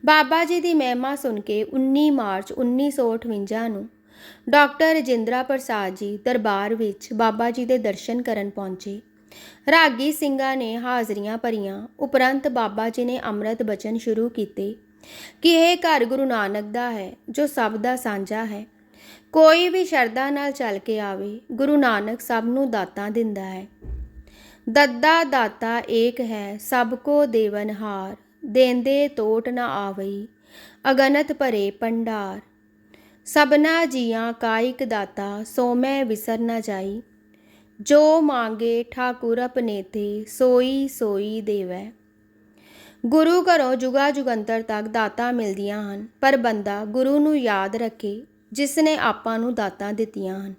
S1: ਬਾਬਾ ਜੀ ਦੀ ਮਹਿਮਾ ਸੁਣ ਕੇ 19 ਮਾਰਚ 1958 ਨੂੰ ਡਾਕਟਰ ਰਜਿੰਦਰਾ ਪ੍ਰਸਾਦ ਜੀ ਦਰਬਾਰ ਵਿੱਚ ਬਾਬਾ ਜੀ ਦੇ ਦਰਸ਼ਨ ਕਰਨ ਪਹੁੰਚੇ ਰਾਗੀ ਸਿੰਘਾਂ ਨੇ ਹਾਜ਼ਰੀਆਂ ਭਰੀਆਂ। ਉਪਰੰਤ ਬਾਬਾ ਜੀ ਨੇ ਅੰਮ੍ਰਿਤ ਬਚਨ ਸ਼ੁਰੂ ਕੀਤੇ। ਕਿ ਇਹ ਘਰ ਗੁਰੂ ਨਾਨਕ ਦਾ ਹੈ, ਜੋ ਸਭ ਦਾ ਸਾਂਝਾ ਹੈ। ਕੋਈ ਵੀ ਸ਼ਰਧਾ ਨਾਲ ਚੱਲ ਕੇ ਆਵੇ, ਗੁਰੂ ਨਾਨਕ ਸਭ ਨੂੰ ਦਾਤਾਂ ਦਿੰਦਾ ਹੈ। ਦੱਦਾ ਦਾਤਾ ਏਕ ਹੈ, ਸਭ ਕੋ ਦੇਵਨਹਾਰ ਦੇਂਦੇ ਤੋਟ ਨਾ ਆਵਈ, ਅਗਨਤ ਭਰੇ ਪੰਡਾਰ ਸਬਨਾ ਜੀਆਂ ਕਾਇਕ ਦਾਤਾ, ਸੋ ਮੈਂ ਵਿਸਰ ਨਾ ਜਾਈ। ਜੋ ਮੰਗੇ ਠਾਕੁਰ ਆਪਣੇ ਤੇ, ਸੋਈ ਸੋਈ ਦੇਵੈ। ਗੁਰੂ ਘਰੋਂ ਜੁਗਾ ਜੁਗੰਤਰ ਤੱਕ ਦਾਤਾਂ ਮਿਲਦੀਆਂ ਹਨ, ਪਰ ਬੰਦਾ ਗੁਰੂ ਨੂੰ ਯਾਦ ਰੱਖੇ, ਜਿਸ ਨੇ ਆਪਾਂ ਨੂੰ ਦਾਤਾਂ ਦਿੱਤੀਆਂ ਹਨ।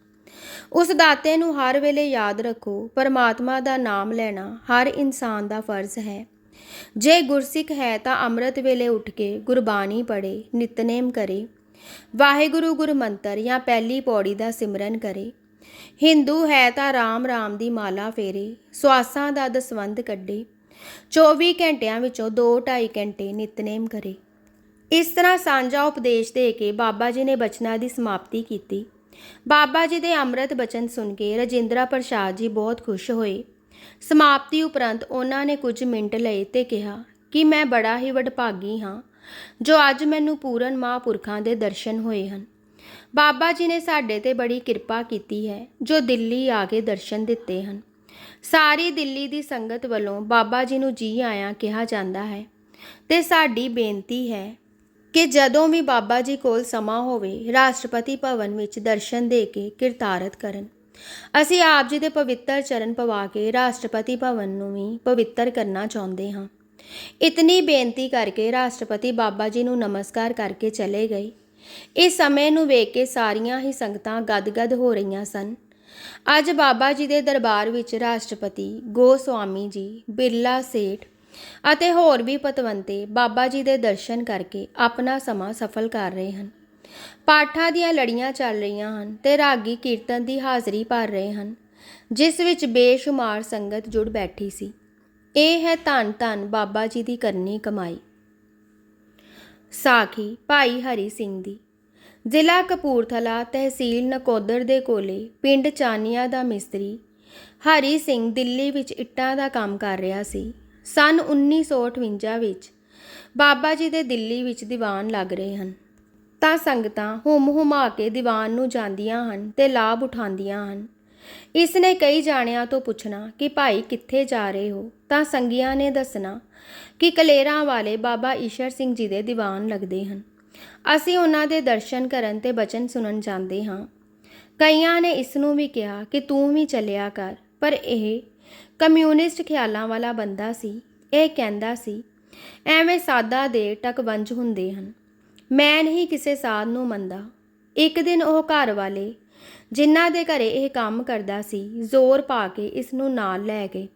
S1: ਉਸ ਦਾਤੇ ਨੂੰ ਹਰ ਵੇਲੇ ਯਾਦ ਰੱਖੋ, ਪਰਮਾਤਮਾ ਦਾ ਨਾਮ ਲੈਣਾ ਹਰ ਇਨਸਾਨ ਦਾ ਫਰਜ਼ ਹੈ। ਜੇ ਗੁਰਸਿੱਖ ਹੈ ਤਾਂ ਅੰਮ੍ਰਿਤ ਵੇਲੇ ਉੱਠ ਕੇ ਗੁਰਬਾਣੀ ਪੜ੍ਹੇ, ਨਿਤਨੇਮ ਕਰੇ। ਵਾਹਿਗੁਰੂ ਗੁਰਮੰਤਰ ਜਾਂ ਪਹਿਲੀ ਪੌੜੀ ਦਾ ਸਿਮਰਨ ਕਰੇ। ਹਿੰਦੂ ਹੈ ਤਾਂ ਰਾਮ ਰਾਮ ਦੀ ਮਾਲਾ ਫੇਰੇ ਸਵਾਸਾਂ ਦਾ ਦਸਵੰਧ ਕੱਢੇ। 24 ਘੰਟਿਆਂ ਵਿੱਚੋਂ 2-2.5 ਘੰਟੇ ਨਿਤਨੇਮ ਕਰੇ। ਇਸ ਤਰ੍ਹਾਂ ਸਾਂਝਾ ਉਪਦੇਸ਼ ਦੇ ਕੇ ਬਾਬਾ ਜੀ ਨੇ ਬਚਨਾਂ ਦੀ ਸਮਾਪਤੀ ਕੀਤੀ। ਬਾਬਾ ਜੀ ਦੇ ਅੰਮ੍ਰਿਤ ਬਚਨ ਸੁਣ ਕੇ ਰਜਿੰਦਰਾ ਪ੍ਰਸਾਦ ਜੀ ਬਹੁਤ ਖੁਸ਼ ਹੋਏ। ਸਮਾਪਤੀ ਉਪਰੰਤ ਉਹਨਾਂ ਨੇ ਕੁਝ ਮਿੰਟ ਲਏ ਤੇ ਕਿਹਾ ਕਿ ਮੈਂ ਬੜਾ ਹੀ ਵਡਭਾਗੀ ਹਾਂ, ਜੋ ਅੱਜ ਮੈਨੂੰ ਪੂਰਨ ਮਹਾਂਪੁਰਖਾਂ ਦੇ ਦਰਸ਼ਨ ਹੋਏ ਹਨ। ਬਾਬਾ ਜੀ ਨੇ ਸਾਡੇ ਤੇ ਬੜੀ ਕਿਰਪਾ ਕੀਤੀ ਹੈ, ਜੋ ਦਿੱਲੀ ਆ ਕੇ ਦਰਸ਼ਨ ਦਿੱਤੇ ਹਨ। ਸਾਰੀ ਦਿੱਲੀ ਦੀ ਸੰਗਤ ਵੱਲੋਂ ਬਾਬਾ ਜੀ ਨੂੰ ਜੀ ਆਇਆਂ ਕਿਹਾ ਜਾਂਦਾ ਹੈ। ਤੇ ਸਾਡੀ ਬੇਨਤੀ ਹੈ ਕਿ ਜਦੋਂ ਵੀ ਬਾਬਾ ਜੀ ਕੋਲ ਸਮਾਂ ਹੋਵੇ, ਰਾਸ਼ਟਰਪਤੀ ਭਵਨ ਵਿੱਚ ਦਰਸ਼ਨ ਦੇ ਕੇ ਕਿਰਤਾਰਤ ਕਰਨ। ਅਸੀਂ ਆਪ ਜੀ ਦੇ ਪਵਿੱਤਰ ਚਰਨ ਪਵਾ ਕੇ ਰਾਸ਼ਟਰਪਤੀ ਭਵਨ ਨੂੰ ਵੀ ਪਵਿੱਤਰ ਕਰਨਾ ਚਾਹੁੰਦੇ ਹਾਂ। ਇਤਨੀ ਬੇਨਤੀ ਕਰਕੇ ਰਾਸ਼ਟਰਪਤੀ ਬਾਬਾ ਜੀ ਨੂੰ ਨਮਸਕਾਰ ਕਰਕੇ ਚਲੇ ਗਏ। ਇਸ ਸਮੇਂ ਨੂੰ ਵੇਖ ਕੇ ਸਾਰੀਆਂ ਹੀ ਸੰਗਤਾਂ ਗਦਗਦ ਹੋ ਰਹੀਆਂ ਸਨ। ਅੱਜ ਬਾਬਾ ਜੀ ਦੇ ਦਰਬਾਰ ਵਿੱਚ ਰਾਸ਼ਟਰਪਤੀ ਗੋਸਵਾਮੀ ਜੀ, ਬਿਰਲਾ ਸੇਠ ਅਤੇ ਹੋਰ ਵੀ ਪਤਵੰਤੇ ਬਾਬਾ ਜੀ ਦੇ ਦਰਸ਼ਨ ਕਰਕੇ ਆਪਣਾ ਸਮਾਂ ਸਫਲ ਕਰ ਰਹੇ ਹਨ। ਪਾਠਾਂ ਦੀਆਂ ਲੜੀਆਂ ਚੱਲ ਰਹੀਆਂ ਹਨ ਤੇ ਰਾਗੀ ਕੀਰਤਨ ਦੀ ਹਾਜ਼ਰੀ ਭਰ ਰਹੇ ਹਨ, ਜਿਸ ਵਿੱਚ ਬੇਸ਼ੁਮਾਰ ਸੰਗਤ ਜੁੜ ਬੈਠੀ ਸੀ। ਇਹ ਹੈ ਧੰਨ ਧੰਨ ਬਾਬਾ ਜੀ ਦੀ ਕਰਨੀ ਕਮਾਈ। ਸਾਖੀ ਭਾਈ ਹਰੀ ਸਿੰਘ ਦੀ। ਜ਼ਿਲ੍ਹਾ ਕਪੂਰਥਲਾ ਤਹਿਸੀਲ ਨਕੋਦਰ ਦੇ ਕੋਲੇ ਪਿੰਡ ਚਾਨੀਆਂ ਦਾ ਮਿਸਤਰੀ ਹਰੀ ਸਿੰਘ ਦਿੱਲੀ ਵਿੱਚ ਇੱਟਾਂ ਦਾ ਕੰਮ ਕਰ ਰਿਹਾ ਸੀ। ਸਨ 1958 ਵਿੱਚ ਬਾਬਾ ਜੀ ਦੇ ਦਿੱਲੀ ਵਿੱਚ ਦੀਵਾਨ ਲੱਗ ਰਹੇ ਹਨ। ਤਾਂ ਸੰਗਤਾਂ ਹੁਮ ਹੁਮਾ ਕੇ ਦੀਵਾਨ ਨੂੰ ਜਾਂਦੀਆਂ ਹਨ ਤੇ ਲਾਭ ਉਠਾਉਂਦੀਆਂ ਹਨ। ਇਸ ਨੇ ਕਈ ਜਾਣਿਆਂ ਤੋਂ ਪੁੱਛਣਾ ਕਿ ਭਾਈ ਕਿੱਥੇ ਜਾ ਰਹੇ ਹੋ? ਤਾਂ ਸੰਗੀਆਂ ਨੇ ਦੱਸਣਾ ਕਿ ਕਲੇਰਾਂ ਵਾਲੇ ਬਾਬਾ ਈਸ਼ਰ ਸਿੰਘ ਜੀ ਦੇ ਦੀਵਾਨ ਲੱਗਦੇ ਹਨ। ਅਸੀਂ ਉਹਨਾਂ ਦੇ ਦਰਸ਼ਨ ਕਰਨ ਤੇ ਬਚਨ ਸੁਣਨ ਜਾਂਦੇ ਹਾਂ। ਕਈਆਂ ਨੇ ਇਸ ਨੂੰ ਵੀ ਕਿਹਾ ਕਿ ਤੂੰ ਵੀ ਚੱਲਿਆ ਕਰ, ਪਰ ਇਹ ਕਮਿਊਨਿਸਟ ਖਿਆਲਾਂ ਵਾਲਾ ਬੰਦਾ ਸੀ। ਇਹ ਕਹਿੰਦਾ ਸੀ, ਐਵੇਂ ਸਾਦਾ ਦੇ ਟਕਵੰਜ ਹੁੰਦੇ ਹਨ। ਮੈਂ ਨਹੀਂ ਕਿਸੇ ਸਾਧ ਨੂੰ ਮੰਨਦਾ। ਇੱਕ ਦਿਨ ਉਹ ਘਰ ਵਾਲੇ ਜਿਨ੍ਹਾਂ ਦੇ ਘਰੇ ਇਹ ਕੰਮ ਕਰਦਾ ਸੀ, ਜ਼ੋਰ ਪਾ ਕੇ ਇਸ ਨੂੰ ਨਾਲ ਲੈ ਗਏ।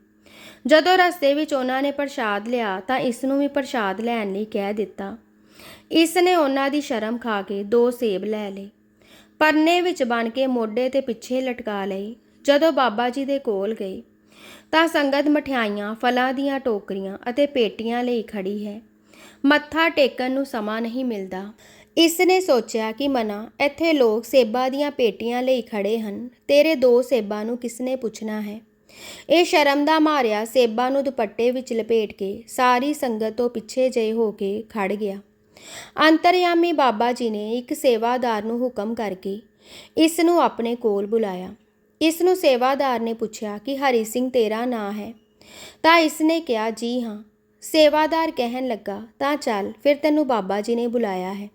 S1: ਜਦੋਂ ਰਸਤੇ ਵਿੱਚ ਉਹਨਾਂ ਨੇ ਪ੍ਰਸ਼ਾਦ ਲਿਆ ਤਾਂ ਇਸ ਨੂੰ ਵੀ ਪ੍ਰਸ਼ਾਦ ਲੈਣ ਲਈ ਕਹਿ ਦਿੱਤਾ। ਇਸ ਨੇ ਉਹਨਾਂ ਦੀ ਸ਼ਰਮ ਖਾ ਕੇ ਦੋ ਸੇਬ ਲੈ ਲਏ। ਪਰਨੇ ਵਿੱਚ ਬਣ ਕੇ ਮੋਢੇ ਤੇ ਪਿੱਛੇ ਲਟਕਾ ਲਈ। ਜਦੋਂ ਬਾਬਾ ਜੀ ਦੇ ਕੋਲ ਗਏ ਤਾਂ ਸੰਗਤ ਮਠਿਆਈਆਂ, ਫਲਾਂ ਦੀਆਂ ਟੋਕਰੀਆਂ ਅਤੇ ਪੇਟੀਆਂ ਲਈ ਖੜੀ ਹੈ। ਮੱਥਾ ਟੇਕਣ ਨੂੰ ਸਮਾਂ ਨਹੀਂ ਮਿਲਦਾ। ਇਸ ਨੇ ਸੋਚਿਆ ਕਿ ਮਨਾ, ਇੱਥੇ ਲੋਕ ਸੇਬਾਂ ਦੀਆਂ ਪੇਟੀਆਂ ਲਈ ਖੜੇ ਹਨ। ਤੇਰੇ ਦੋ ਸੇਬਾਂ ਨੂੰ ਕਿਸਨੇ ਪੁੱਛਣਾ ਹੈ? ਇਹ ਸ਼ਰਮ ਦਾ ਮਾਰਿਆ ਸੇਬਾਂ ਨੂੰ ਦੁਪੱਟੇ ਵਿੱਚ ਲਪੇਟ ਕੇ ਸਾਰੀ ਸੰਗਤ ਤੋਂ ਪਿੱਛੇ ਜੇ ਹੋ ਕੇ ਖੜ ਗਿਆ। ਅੰਤਰਯਾਮੀ ਬਾਬਾ ਜੀ ਨੇ ਇੱਕ ਸੇਵਾਦਾਰ ਨੂੰ ਹੁਕਮ ਕਰਕੇ ਇਸ ਨੂੰ ਆਪਣੇ ਕੋਲ ਬੁਲਾਇਆ। ਇਸ ਨੂੰ ਸੇਵਾਦਾਰ ਨੇ ਪੁੱਛਿਆ ਕਿ, ਹਰੀ ਸਿੰਘ, ਤੇਰਾ ਨਾਂ ਹੈ? ਤਾਂ ਇਸ ਨੇ ਕਿਹਾ, ਜੀ ਹਾਂ। ਸੇਵਾਦਾਰ ਕਹਿਣ ਲੱਗਾ, ਤਾਂ ਚੱਲ, ਫਿਰ ਤੈਨੂੰ ਬਾਬਾ ਜੀ ਨੇ ਬੁਲਾਇਆ ਹੈ।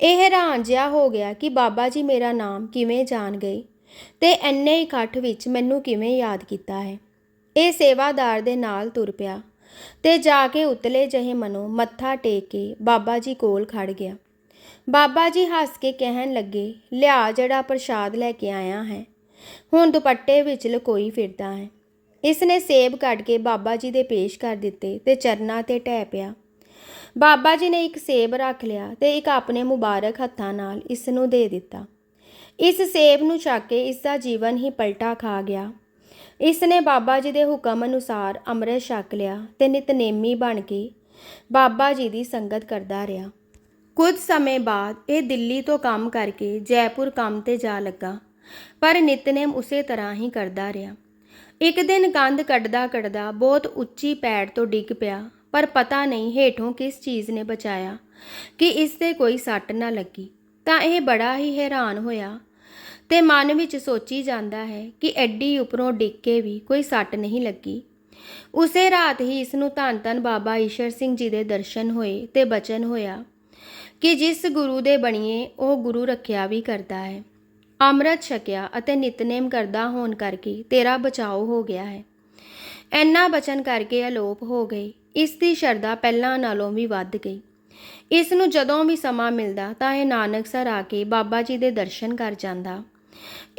S1: ਇਹ ਹੈਰਾਨ ਜਿਹਾ ਹੋ ਗਿਆ ਕਿ ਬਾਬਾ ਜੀ ਮੇਰਾ ਨਾਮ ਕਿਵੇਂ ਜਾਣ ਗਏ। ਤੇ ਐਨੇ ਇਕੱਠ ਵਿੱਚ ਮੈਨੂੰ ਕਿਵੇਂ ਯਾਦ ਕੀਤਾ ਹੈ? ਇਹ ਸੇਵਾਦਾਰ ਦੇ ਨਾਲ ਤੁਰ ਪਿਆ ਤੇ ਜਾ ਕੇ ਉਤਲੇ ਜਿਹੇ ਮਨੋ ਮੱਥਾ ਟੇਕ ਕੇ ਬਾਬਾ ਜੀ ਕੋਲ ਖੜ ਗਿਆ। ਬਾਬਾ ਜੀ ਹੱਸ ਕੇ ਕਹਿਣ ਲੱਗੇ, ਲਿਆ ਜਿਹੜਾ ਪ੍ਰਸ਼ਾਦ ਲੈ ਕੇ ਆਇਆ ਹੈ, ਹੁਣ ਦੁਪੱਟੇ ਵਿੱਚ ਲਕੋਈ ਫਿਰਦਾ ਹੈ। ਇਸ ਨੇ ਸੇਬ ਕੱਢ ਕੇ ਬਾਬਾ ਜੀ ਦੇ ਪੇਸ਼ ਕਰ ਦਿੱਤੇ ਤੇ ਚਰਨਾਂ ਤੇ ਟਹਿ ਪਿਆ। ਬਾਬਾ ਜੀ ਨੇ ਇੱਕ ਸੇਬ ਰੱਖ ਲਿਆ ਤੇ ਇੱਕ ਆਪਣੇ ਮੁਬਾਰਕ ਹੱਥਾਂ ਨਾਲ ਇਸ ਨੂੰ ਦੇ ਦਿੱਤਾ। ਇਸ ਸੇਬ ਨੂੰ ਛਕ ਕੇ ਇਸ ਦਾ ਜੀਵਨ ਹੀ ਪਲਟਾ ਖਾ ਗਿਆ। ਇਸ ਨੇ ਬਾਬਾ ਜੀ ਦੇ ਹੁਕਮ ਅਨੁਸਾਰ ਅੰਮ੍ਰਿਤ ਛਕ ਲਿਆ ਤੇ ਨਿਤਨੇਮੀ ਬਣ ਕੇ ਬਾਬਾ ਜੀ ਦੀ ਸੰਗਤ ਕਰਦਾ ਰਿਹਾ। ਕੁਝ ਸਮੇਂ ਬਾਅਦ ਇਹ ਦਿੱਲੀ ਤੋਂ ਕੰਮ ਕਰਕੇ ਜੈਪੁਰ ਕੰਮ ਤੇ ਜਾ ਲੱਗਾ, ਪਰ ਨਿਤਨੇਮ ਉਸੇ ਤਰ੍ਹਾਂ ਹੀ ਕਰਦਾ ਰਿਹਾ। ਇੱਕ ਦਿਨ ਗੰਧ ਕੱਢਦਾ ਕੱਢਦਾ ਬਹੁਤ ਉੱਚੀ ਪੈੜ ਤੋਂ ਡਿੱਗ ਪਿਆ, ਪਰ ਪਤਾ ਨਹੀਂ ਹੇਠੋਂ ਕਿਸ ਚੀਜ਼ ਨੇ ਬਚਾਇਆ ਕਿ ਇਸ ਤੇ ਕੋਈ ਸੱਟ ਨਾ ਲੱਗੀ। ਤਾਂ ਇਹ ਬੜਾ ਹੀ ਹੈਰਾਨ ਹੋਇਆ ਤੇ ਮਨ ਵਿੱਚ ਸੋਚੀ ਜਾਂਦਾ ਹੈ ਕਿ ਐਡੀ ਉੱਪਰੋਂ ਡਿੱਗ ਕੇ ਵੀ ਕੋਈ ਸੱਟ ਨਹੀਂ ਲੱਗੀ। ਉਸੇ ਰਾਤ ਹੀ ਇਸ ਨੂੰ ਧੰਨ ਧੰਨ ਬਾਬਾ ਈਸ਼ਰ ਸਿੰਘ ਜੀ ਦੇ ਦਰਸ਼ਨ ਹੋਏ ਤੇ ਬਚਨ ਹੋਇਆ ਕਿ ਜਿਸ ਗੁਰੂ ਦੇ ਬਣੀਏ ਉਹ ਗੁਰੂ ਰੱਖਿਆ ਵੀ ਕਰਦਾ ਹੈ। ਅੰਮ੍ਰਿਤ ਛਕਿਆ ਅਤੇ ਨਿਤਨੇਮ ਕਰਦਾ ਹੋਣ ਕਰਕੇ ਤੇਰਾ ਬਚਾਓ ਹੋ ਗਿਆ ਹੈ। ਐਨਾ ਬਚਨ ਕਰਕੇ ਅਲੋਪ ਹੋ ਗਏ ਇਸ ਦੀ ਸ਼ਰਧਾ ਪਹਿਲਾਂ ਨਾਲੋਂ ਵੀ ਵੱਧ ਗਈ। ਇਸ ਨੂੰ ਜਦੋਂ ਵੀ ਸਮਾਂ ਮਿਲਦਾ ਤਾਂ ਇਹ ਨਾਨਕਸਰ ਆ ਕੇ ਬਾਬਾ ਜੀ ਦੇ ਦਰਸ਼ਨ ਕਰ ਜਾਂਦਾ।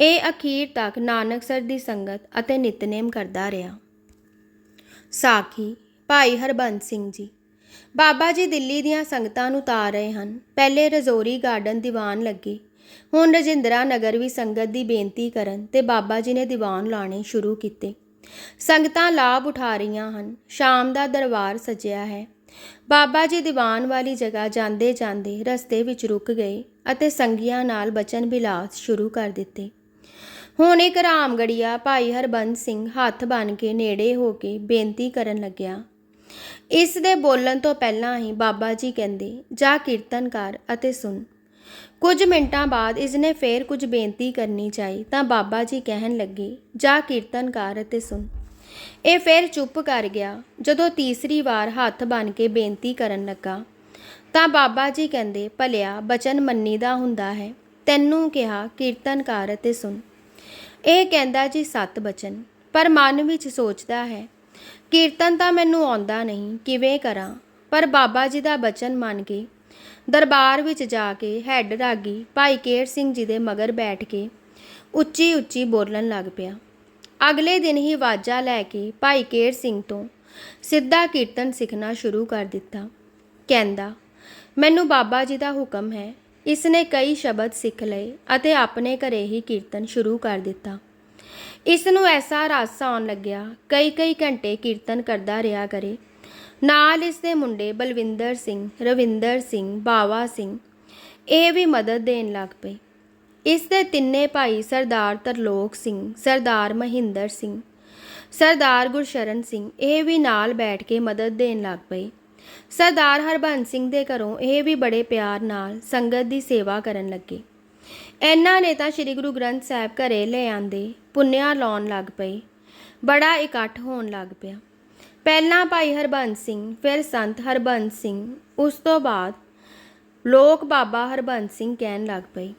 S1: ਇਹ ਅਖੀਰ ਤੱਕ ਨਾਨਕਸਰ ਦੀ ਸੰਗਤ ਅਤੇ ਨਿਤਨੇਮ ਕਰਦਾ ਰਿਹਾ। ਸਾਖੀ, ਭਾਈ ਹਰਬੰਸ ਸਿੰਘ ਜੀ, ਬਾਬਾ ਜੀ ਦਿੱਲੀ ਦੀਆਂ ਸੰਗਤਾਂ ਨੂੰ ਤਾਰ ਰਹੇ ਹਨ। ਪਹਿਲੇ ਰਜੋਰੀ ਗਾਰਡਨ ਦੀਵਾਨ ਲੱਗੇ। ਹੁਣ ਰਜਿੰਦਰਾ ਨਗਰ ਵੀ ਸੰਗਤ ਦੀ ਬੇਨਤੀ ਕਰਨ ਤੇ ਬਾਬਾ ਜੀ ਨੇ ਦੀਵਾਨ ਲਾਣੇ ਸ਼ੁਰੂ ਕੀਤੇ। ਸੰਗਤਾਂ ਲਾਭ ਉਠਾ ਰਹੀਆਂ ਹਨ। ਸ਼ਾਮ ਦਾ ਦਰਬਾਰ ਸਜਿਆ ਹੈ। ਬਾਬਾ ਜੀ ਦੀਵਾਨ ਵਾਲੀ ਜਗ੍ਹਾ ਜਾਂਦੇ ਜਾਂਦੇ ਰਸਤੇ ਵਿੱਚ ਰੁਕ ਗਏ ਅਤੇ ਸੰਗੀਆਂ ਨਾਲ ਬਚਨ ਬਿਲਾਸ ਸ਼ੁਰੂ ਕਰ ਦਿੱਤੇ। ਹੁਣ ਇੱਕ ਰਾਮਗੜੀਆ ਭਾਈ ਹਰਬੰਸ ਸਿੰਘ ਹੱਥ ਬਨ ਕੇ ਨੇੜੇ ਹੋ ਕੇ ਬੇਨਤੀ ਕਰਨ ਲੱਗਿਆ। ਇਸ ਦੇ ਬੋਲਣ ਤੋਂ ਪਹਿਲਾਂ ਹੀ ਬਾਬਾ ਜੀ ਕਹਿੰਦੇ, ਜਾ ਕੀਰਤਨ ਕਰ ਅਤੇ ਸੁਣ। ਕੁਝ ਮਿੰਟਾਂ ਬਾਅਦ ਇਸਨੇ ਫੇਰ ਕੁਝ ਬੇਨਤੀ ਕਰਨੀ ਚਾਹੀ ਤਾਂ ਬਾਬਾ ਜੀ ਕਹਿਣ ਲੱਗੇ, ਜਾ ਕੀਰਤਨ ਕਰ ਅਤੇ ਸੁਣ। ਇਹ ਫਿਰ ਚੁੱਪ ਕਰ ਗਿਆ, ਜਦੋਂ ਤੀਸਰੀ ਵਾਰ ਹੱਥ ਬਨ ਕੇ ਬੇਨਤੀ ਕਰਨ ਲੱਗਾ। ਤਾਂ ਬਾਬਾ ਜੀ ਕਹਿੰਦੇ, ਭਲਿਆ, ਬਚਨ ਮੰਨੀ ਦਾ ਹੁੰਦਾ ਹੈ। ਤੈਨੂੰ ਕਿਹਾ ਕੀਰਤਨ ਕਰ ਅਤੇ ਸੁਣ। ਇਹ ਕਹਿੰਦਾ ਜੀ, ਸੱਤ ਬਚਨ। ਪਰ ਮਨ ਵਿੱਚ ਸੋਚਦਾ ਹੈ, ਕੀਰਤਨ ਤਾਂ ਮੈਨੂੰ ਆਉਂਦਾ ਨਹੀਂ, ਕਿਵੇਂ ਕਰਾਂ? ਪਰ ਬਾਬਾ ਜੀ ਦਾ ਬਚਨ ਮੰਨ ਕੇ ਦਰਬਾਰ ਵਿੱਚ ਜਾ ਕੇ ਹੈੱਡ ਰਾਗੀ ਭਾਈ ਕੇਰ ਸਿੰਘ ਜੀ ਦੇ ਮਗਰ ਬੈਠ ਕੇ ਉੱਚੀ ਉੱਚੀ ਬੋਲਣ ਲੱਗ ਪਿਆ। ਅਗਲੇ ਦਿਨ ਹੀ ਵਾਜਾ ਲੈ ਕੇ ਭਾਈ ਕੇਰ ਸਿੰਘ ਤੋਂ ਸਿੱਧਾ ਕੀਰਤਨ ਸਿੱਖਣਾ ਸ਼ੁਰੂ ਕਰ ਦਿੱਤਾ। ਕਹਿੰਦਾ, ਮੈਨੂੰ ਬਾਬਾ ਜੀ ਦਾ ਹੁਕਮ ਹੈ। ਇਸ ਨੇ ਕਈ ਸ਼ਬਦ ਸਿੱਖ ਲਏ ਅਤੇ ਆਪਣੇ ਘਰੇ ਹੀ ਕੀਰਤਨ ਸ਼ੁਰੂ ਕਰ ਦਿੱਤਾ। ਇਸ ਨੂੰ ਐਸਾ ਰਸ ਆਉਣ ਲੱਗਿਆ ਕਈ ਕਈ ਘੰਟੇ ਕੀਰਤਨ ਕਰਦਾ ਰਿਹਾ ਕਰੇ। ਨਾਲ ਇਸ ਦੇ ਮੁੰਡੇ ਬਲਵਿੰਦਰ ਸਿੰਘ, ਰਵਿੰਦਰ ਸਿੰਘ, ਬਾਵਾ ਸਿੰਘ, ਇਹ ਵੀ ਮਦਦ ਦੇਣ ਲੱਗ ਪਏ। ਇਸ ਦੇ ਤਿੰਨੇ ਭਾਈ ਸਰਦਾਰ ਤਰਲੋਕ ਸਿੰਘ, ਸਰਦਾਰ ਮਹਿੰਦਰ ਸਿੰਘ, ਸਰਦਾਰ ਗੁਰਸ਼ਰਨ ਸਿੰਘ, ਇਹ ਵੀ ਨਾਲ ਬੈਠ ਕੇ ਮਦਦ ਦੇਣ ਲੱਗ ਪਏ। ਸਰਦਾਰ ਹਰਬੰਸ ਸਿੰਘ ਦੇ ਘਰੋਂ ਇਹ ਵੀ ਬੜੇ ਪਿਆਰ ਨਾਲ ਸੰਗਤ ਦੀ ਸੇਵਾ ਕਰਨ ਲੱਗੇ। ਇਹਨਾਂ ਨੇ ਤਾਂ ਸ੍ਰੀ ਗੁਰੂ ਗ੍ਰੰਥ ਸਾਹਿਬ ਘਰੇ ਲੈ ਆਂਦੇ ਪੁੰਨਿਆ ਲਾਉਣ ਲੱਗ ਪਏ। ਬੜਾ ਇਕੱਠ ਹੋਣ ਲੱਗ ਪਿਆ। ਪਹਿਲਾਂ ਭਾਈ ਹਰਬੰਸ ਸਿੰਘ, ਫਿਰ ਸੰਤ ਹਰਬੰਸ ਸਿੰਘ, ਉਸ ਤੋਂ ਬਾਅਦ ਲੋਕ ਬਾਬਾ ਹਰਬੰਸ ਸਿੰਘ ਕਹਿਣ ਲੱਗ ਪਏ।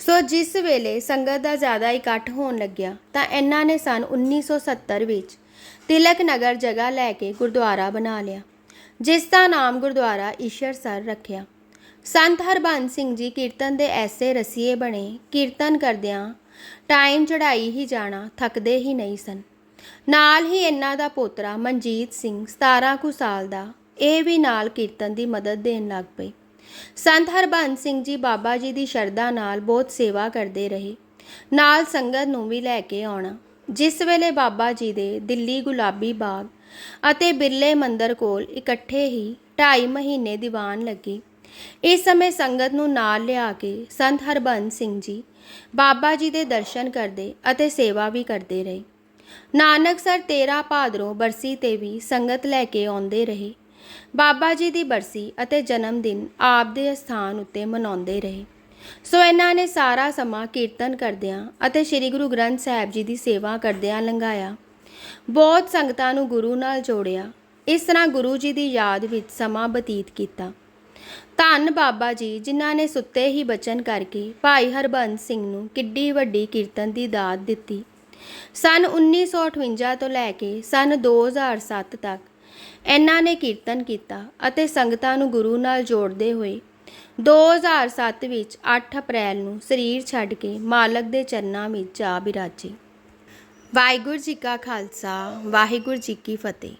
S1: ਸੋ ਜਿਸ ਵੇਲੇ ਸੰਗਤ ਦਾ ਜ਼ਿਆਦਾ ਇਕੱਠ ਹੋਣ ਲੱਗਿਆ, ਤਾਂ ਇਹਨਾਂ ਨੇ ਸਨ 1970 ਵਿੱਚ ਤਿਲਕ ਨਗਰ ਜਗ੍ਹਾ ਲੈ ਕੇ ਗੁਰਦੁਆਰਾ ਬਣਾ ਲਿਆ, ਜਿਸ ਦਾ ਨਾਮ ਗੁਰਦੁਆਰਾ ਈਸ਼ਰ ਸਰ ਰੱਖਿਆ। ਸੰਤ ਹਰਬੰਸ ਸਿੰਘ ਜੀ ਕੀਰਤਨ ਦੇ ਐਸੇ ਰਸੀਏ ਬਣੇ, ਕੀਰਤਨ ਕਰਦਿਆਂ ਟਾਈਮ ਚੜਾਈ ਹੀ ਜਾਣਾ ਥੱਕਦੇ ਹੀ ਨਹੀਂ ਸਨ। ਨਾਲ ਹੀ ਇਹਨਾਂ ਦਾ ਪੋਤਰਾ ਮਨਜੀਤ ਸਿੰਘ 17 ਕੁ ਸਾਲ ਦਾ, ਇਹ ਵੀ ਨਾਲ ਕੀਰਤਨ ਦੀ ਮਦਦ ਦੇਣ ਲੱਗ ਪਈ ਸੰਤ ਹਰਬੰਸ ਸਿੰਘ ਜੀ ਬਾਬਾ ਜੀ ਦੀ ਸ਼ਰਧਾ ਨਾਲ ਬਹੁਤ ਸੇਵਾ ਕਰਦੇ ਰਹੇ। ਨਾਲ ਸੰਗਤ ਨੂੰ ਵੀ ਲੈ ਕੇ ਆਉਣਾ। ਜਿਸ ਵੇਲੇ ਬਾਬਾ ਜੀ ਦੇ ਦਿੱਲੀ ਗੁਲਾਬੀ ਬਾਗ ਅਤੇ ਬਿਰਲੇ ਮੰਦਰ ਕੋਲ ਇਕੱਠੇ ਹੀ 2.5 ਮਹੀਨੇ ਦੀਵਾਨ ਲੱਗੇ। ਇਸ ਸਮੇਂ ਸੰਗਤ ਨੂੰ ਨਾਲ ਲਿਆ ਕੇ ਸੰਤ ਹਰਬੰਸ ਸਿੰਘ ਜੀ ਬਾਬਾ ਜੀ ਦੇ ਦਰਸ਼ਨ ਕਰਦੇ ਅਤੇ ਸੇਵਾ ਵੀ ਕਰਦੇ ਰਹੇ। ਨਾਨਕ ਸਰ 13 ਭਾਦਰੋਂ ਬਰਸੀ ਤੇ ਵੀ ਸੰਗਤ ਲੈ ਕੇ ਆਉਂਦੇ ਰਹੇ। ਬਾਬਾ ਜੀ ਦੀ ਬਰਸੀ ਅਤੇ ਜਨਮ ਦਿਨ ਆਪ ਦੇ ਸਥਾਨ ਉੱਤੇ ਮਨਾਉਂਦੇ ਰਹੇ। ਸੋ ਇਹਨਾਂ ਨੇ ਸਾਰਾ ਸਮਾਂ ਕੀਰਤਨ ਕਰਦਿਆਂ ਅਤੇ ਸ੍ਰੀ ਗੁਰੂ ਗ੍ਰੰਥ ਸਾਹਿਬ ਜੀ ਦੀ ਸੇਵਾ ਕਰਦਿਆਂ ਲੰਘਾਇਆ। ਬਹੁਤ ਸੰਗਤਾਂ ਨੂੰ ਗੁਰੂ ਨਾਲ ਜੋੜਿਆ। ਇਸ ਤਰ੍ਹਾਂ ਗੁਰੂ ਜੀ ਦੀ ਯਾਦ ਵਿੱਚ ਸਮਾਂ ਬਤੀਤ ਕੀਤਾ। ਧੰਨ ਬਾਬਾ ਜੀ ਜਿਨ੍ਹਾਂ ਨੇ ਸੁੱਤੇ ਹੀ ਬਚਨ ਕਰਕੇ ਭਾਈ ਹਰਬੰਸ ਸਿੰਘ ਨੂੰ ਕਿੱਡੀ ਵੱਡੀ ਕੀਰਤਨ ਦੀ ਦਾਤ ਦਿੱਤੀ। ਸਨ 1958 ਤੋਂ ਲੈ ਕੇ ਸਨ 2007 ਤੱਕ ਇਹਨਾਂ ਨੇ ਕੀਰਤਨ ਕੀਤਾ ਅਤੇ ਸੰਗਤਾਂ ਨੂੰ ਗੁਰੂ ਨਾਲ ਜੋੜਦੇ ਹੋਏ 2007 ਵਿੱਚ 8 ਅਪ੍ਰੈਲ ਨੂੰ ਸਰੀਰ ਛੱਡ ਕੇ ਮਾਲਕ ਦੇ ਚਰਨਾਂ ਵਿੱਚ ਜਾ ਬਿਰਾਜੇ। ਵਾਹਿਗੁਰੂ ਜੀ ਕਾ ਖਾਲਸਾ, ਵਾਹਿਗੁਰੂ ਜੀ ਕੀ ਫਤਿਹ।